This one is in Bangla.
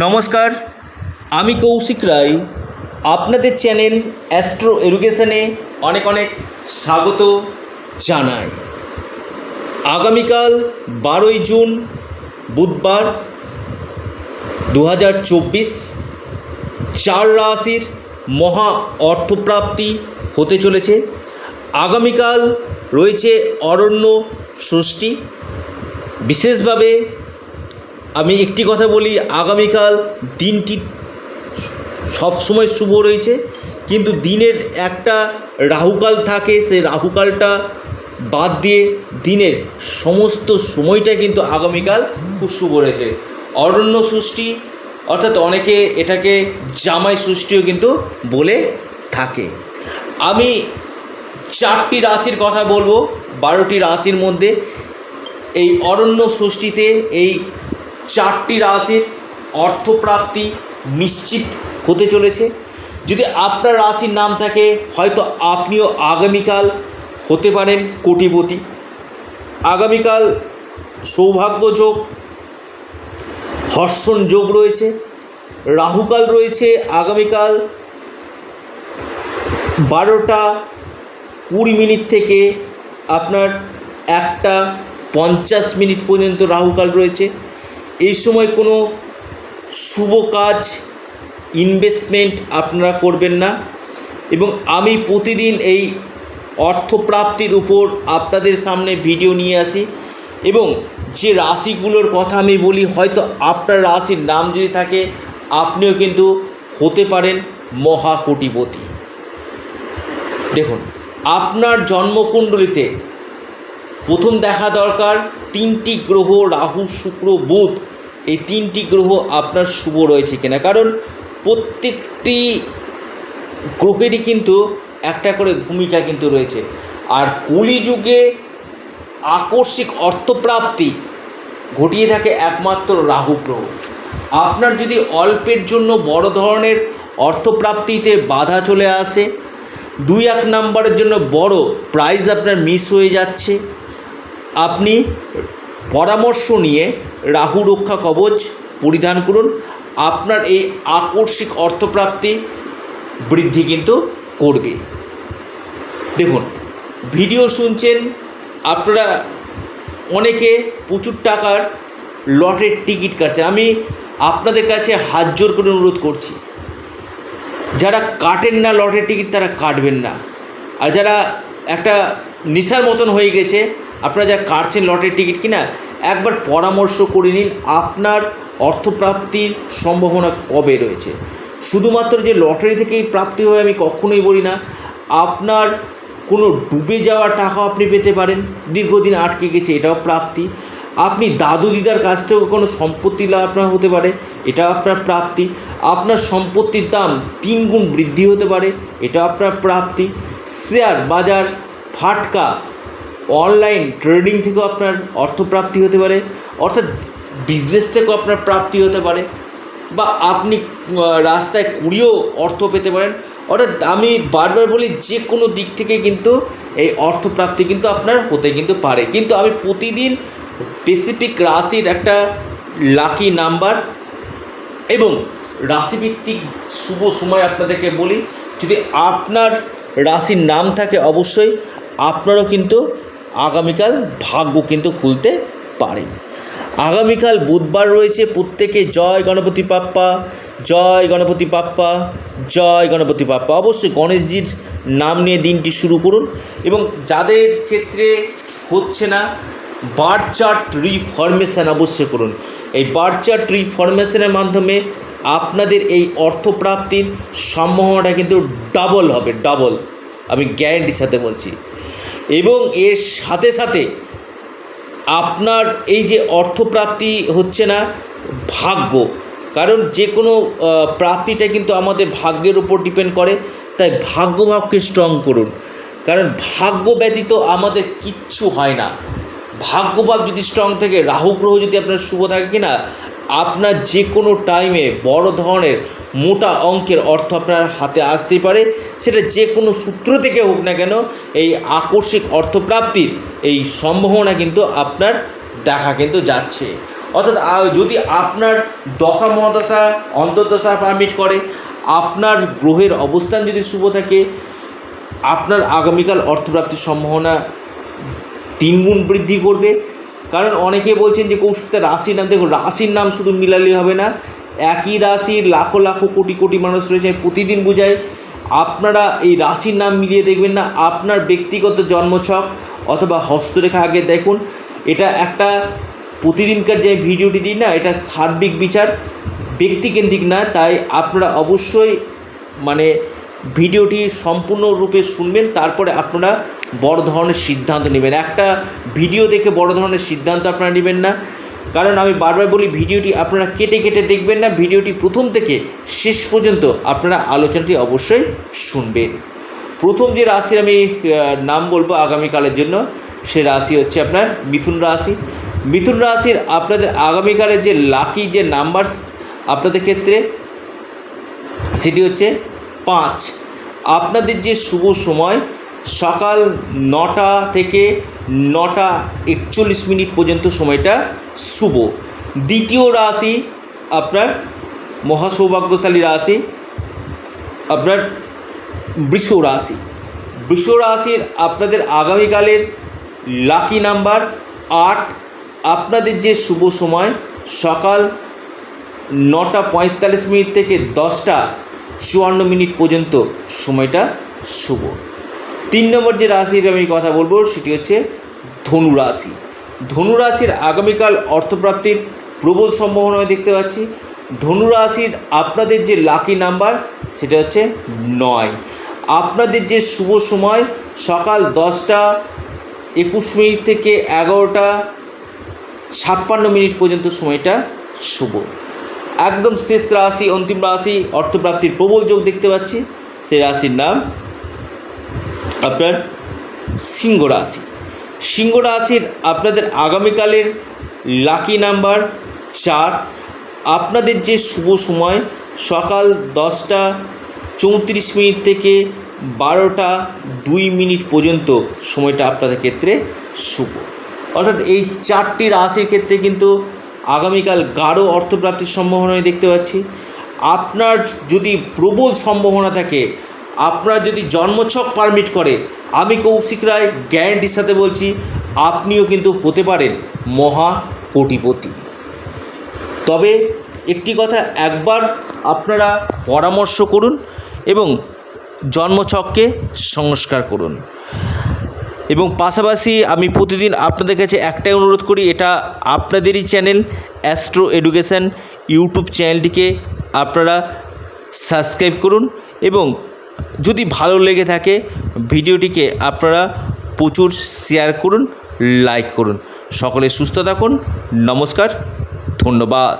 নমস্কার, আমি কৌশিক রায়। আপনাদের চ্যানেল অ্যাস্ট্রো এডুকেশনে অনেক অনেক স্বাগত জানাই। আগামীকাল বারোই জুন, বুধবার দু হাজার চব্বিশ, চার রাশির মহা অর্থপ্রাপ্তি হতে চলেছে। আগামীকাল রয়েছে অরণ্য ষষ্ঠী বিশেষভাবে আমি একটি কথা বলি, আগামীকাল দিনটি সবসময় শুভ রয়েছে, কিন্তু দিনের একটা রাহুকাল থাকে, সেই রাহুকালটা বাদ দিয়ে দিনের সমস্ত সময়টা কিন্তু আগামীকাল খুব শুভ রয়েছে। অরণ্য সৃষ্টি, অর্থাৎ অনেকে এটাকে জামাই সৃষ্টিও কিন্তু বলে থাকে। আমি চারটি রাশির কথা বলব, বারোটি রাশির মধ্যে এই অরণ্য ষষ্ঠীতে এই চারটি রাশির অর্থপ্রাপ্তি নিশ্চিত হতে চলেছে। যদি আপনার রাশির নাম থাকে, হয়তো আপনিও আগামীকাল হতে পারেন কোটিপতি। আগামীকাল সৌভাগ্য যোগ, হর্ষণ যোগ রয়েছে। রাহুকাল রয়েছে আগামীকাল বারোটা কুড়ি মিনিট থেকে আপনার একটা পঞ্চাশ মিনিট পর্যন্ত রাহুকাল রয়েছে। এই সময় কোনো শুভ কাজ ইনভেস্টমেন্ট আপনারা করবেন না এবং আমি প্রতিদিন এই অর্থপ্রাপ্তির উপর আপনাদের সামনে ভিডিও নিয়ে আসি এবং যে রাশিগুলোর কথা আমি বলি, হয়তো আপনার রাশির নাম যদি থাকে, আপনিও কিন্তু হতে পারেন মহাকোটিপতি। দেখুন, আপনার জন্মকুণ্ডলিতে প্রথম দেখা দরকার তিনটি গ্রহ, রাহু, শুক্র, বুধ। এই তিনটি গ্রহ আপনার শুভ রয়েছে কিনা? কারণ প্রত্যেকটি গ্রহেরই কিন্তু একটা করে ভূমিকা কিন্তু রয়েছে। আর কলিযুগে আকস্মিক অর্থপ্রাপ্তি ঘটিয়ে থাকে একমাত্র রাহু গ্রহ। আপনার যদি অল্পের জন্য বড় ধরনের অর্থপ্রাপ্তিতে বাধা চলে আসে, দুই এক নাম্বারের জন্য বড় প্রাইজ আপনার মিস হয়ে যাচ্ছে। আপনি পরামর্শ নিয়ে রাহু রক্ষা কবচ পরিধান করুন। আপনার এই আকস্মিক অর্থপ্রাপ্তি বৃদ্ধি কিন্তু করবে। দেখুন, ভিডিও শুনছেন, আপনারা অনেকে প্রচুর টাকার লটের টিকিট কাটছেন। আমি আপনাদের কাছে হাত জোর করে অনুরোধ করছি, যারা কাটেন না লটের টিকিট তারা কাটবেন না। আর যারা একটা নেশার মতন হয়ে গেছে আপনারা যা কাটছেন লটের টিকিট কিনা, একবার পরামর্শ করে নিন আপনার অর্থপ্রাপ্তির সম্ভাবনা কবে রয়েছে। শুধুমাত্র যে লটারি থেকেই প্রাপ্তি হয় আমি কখনোই বলি না, আপনার কোনো ডুবে যাওয়া টাকা আপনি পেতে পারেন, দীর্ঘদিন আটকে গেছে এটাও প্রাপ্তি। আপনি দাদু দিদার কাছ থেকেও কোনো সম্পত্তি লাভ আপনার হতে পারে এটা আপনার প্রাপ্তি। আপনার সম্পত্তির দাম তিন গুণ বৃদ্ধি হতে পারে এটা আপনার প্রাপ্তি। শেয়ার বাজার ফাটকা অনলাইন ট্রেডিং থেকেও আপনার অর্থপ্রাপ্তি হতে পারে, অর্থাৎ বিজনেস থেকেও আপনার প্রাপ্তি হতে পারে, বা আপনি রাস্তায় কুড়িয়েও অর্থ পেতে পারেন। অর্থাৎ আমি বারবার বলি, যে কোনো দিক থেকে কিন্তু এই অর্থপ্রাপ্তি কিন্তু আপনার হতে কিন্তু পারে। কিন্তু আমি প্রতিদিন স্পেসিফিক রাশির একটা লাকি নাম্বার এবং রাশিভিত্তিক শুভ সময় আপনাদেরকে বলি, যদি আপনার রাশির নাম থাকে অবশ্যই, আপনারও কিন্তু আগামীকাল ভাগ্য কিন্তু খুলতে পারে। আগামীকাল বুধবার রয়েছে প্রত্যেকে জয় গণপতি পাপ্পা জয় গণপতি পাপ্পা জয় গণপতি পাপ্পা অবশ্যই গণেশজির নাম নিয়ে দিনটি শুরু করুন এবং যাদের ক্ষেত্রে হচ্ছে না, বার চার্ট রিফরমেশন অবশ্যই করুন। এই বার চার্ট রিফরমেশানের মাধ্যমে আপনাদের এই অর্থপ্রাপ্তির সম্ভাবনাটা কিন্তু ডাবল হবে ডাবল আমি গ্যারেন্টির সাথে বলছি। এবং এর সাথে সাথে আপনার এই যে অর্থপ্রাপ্তি হচ্ছে না, ভাগ্য। কারণ যে কোনো প্রাপ্তিটা কিন্তু আমাদের ভাগ্যের উপর ডিপেন্ড করে, তাই ভাগ্যভাবকে স্ট্রং করুন। কারণ ভাগ্য ব্যতীত আমাদের কিচ্ছু হয় না। ভাগ্যভাব যদি স্ট্রং থাকে, রাহু গ্রহ যদি আপনার শুভ থাকে কিনা, আপনার যে কোনো টাইমে বড় ধরনের মোটা অঙ্কের অর্থ আপনার হাতে আসতেই পারে। সেটা যে কোনো সূত্র থেকে হোক না কেন, এই আকস্মিক অর্থপ্রাপ্তির এই সম্ভাবনা কিন্তু আপনার দেখা কিন্তু যাচ্ছে। অর্থাৎ যদি আপনার দশা মহাদশা, অন্তর্দশা পারমিট করে, আপনার গ্রহের অবস্থান যদি শুভ থাকে, আপনার আগামীকাল অর্থপ্রাপ্তির সম্ভাবনা তিনগুণ বৃদ্ধি করবে। কারণ অনেকে বলছেন যে কৌশিকটা রাশির নাম, দেখুন, রাশির নাম শুধু মিলালেই হবে না একই রাশির লাখো লাখো কোটি কোটি মানুষ রয়েছে প্রতিদিন বুঝাই। আপনারা এই রাশির নাম মিলিয়ে দেখবেন না, আপনার ব্যক্তিগত জন্মছক অথবা হস্তরেখা আগে দেখুন। এটা একটা প্রতিদিনকার যে ভিডিওটি দিই না, এটা সার্বিক বিচার, ব্যক্তিকেন্দ্রিক না, তাই আপনারা অবশ্যই মানে ভিডিওটি সম্পূর্ণরূপে শুনবেন, তারপরে আপনারা বড় ধরনের সিদ্ধান্ত নেবেন। একটা ভিডিও দেখে বড় ধরনের সিদ্ধান্ত আপনারা নেবেন না। কারণ আমি বারবার বলি, ভিডিওটি আপনারা কেটে কেটে দেখবেন না, ভিডিওটি প্রথম থেকে শেষ পর্যন্ত আপনারা আলোচনাটি অবশ্যই শুনবেন। প্রথম যে রাশির আমি নাম বলব আগামীকালের জন্য, সে রাশি হচ্ছে আপনার মিথুন রাশি। মিথুন রাশির আপনাদের আগামীকালের যে লাকি যে নাম্বার আপনাদের ক্ষেত্রে, সেটি হচ্ছে পাঁচ। আপনাদের যে শুভ সময়, সকাল নটা থেকে নটা একচল্লিশ মিনিট পর্যন্ত সময়টা শুভ। দ্বিতীয় রাশি আপনার মহাসৌভাগ্যশালী রাশি, আপনার বৃষ রাশি। বৃষ রাশির আপনাদের আগামীকালের লাকি নাম্বার আট। আপনাদের যে শুভ সময়, সকাল নটা পঁয়তাল্লিশ মিনিট থেকে দশটা চুয়ান্ন মিনিট পর্যন্ত সময়টা শুভ। তিন নম্বর যে রাশির আমি কথা বলব, সেটি হচ্ছে ধনু রাশি। ধনু রাশির আগামীকাল অর্থপ্রাপ্তির প্রবল সম্ভাবনা দেখতে পাচ্ছি। ধনু রাশির আপনাদের যে লাকি নাম্বার সেটা হচ্ছে নয়। আপনাদের যে শুভ সময়, সকাল দশটা, একুশ মিনিট থেকে এগারোটা, ছাপ্পান্ন মিনিট পর্যন্ত সময়টা শুভ। একদম শেষ রাশি, অন্তিম রাশি, অর্থপ্রাপ্তির প্রবল যোগ দেখতে পাচ্ছি। সেই রাশির নাম আপনার সিংহ রাশি। সিংহ রাশির আপনাদের আগামীকালের লাকি নাম্বার চার। আপনাদের যে শুভ সময়, সকাল দশটা চৌত্রিশ মিনিট থেকে বারোটা দুই মিনিট পর্যন্ত সময়টা আপনাদের ক্ষেত্রে শুভ। অর্থাৎ এই চারটি রাশির ক্ষেত্রে কিন্তু আগামীকাল গাঢ় অর্থপ্রাপ্তির সম্ভাবনা আমি দেখতে পাচ্ছি। আপনার যদি প্রবল সম্ভাবনা থাকে, আপনার যদি জন্মছক পারমিট করে, আমি কৌশিক রায় গ্যারেন্টির সাথে বলছি, আপনিও কিন্তু হতে পারেন মহা কোটিপতি। তবে একটি কথা একবার আপনারা পরামর্শ করুন এবং জন্মছককে সংস্কার করুন। এবং পাশাপাশি আমি প্রতিদিন আপনাদের কাছে একটাই অনুরোধ করি, এটা আপনাদেরই চ্যানেল অ্যাস্ট্রো এডুকেশান ইউটিউব চ্যানেলটিকে আপনারা সাবস্ক্রাইব করুন এবং যদি ভালো লেগে থাকে, ভিডিওটিকে আপনারা প্রচুর শেয়ার করুন লাইক করুন। সকলে সুস্থ থাকুন, নমস্কার, ধন্যবাদ।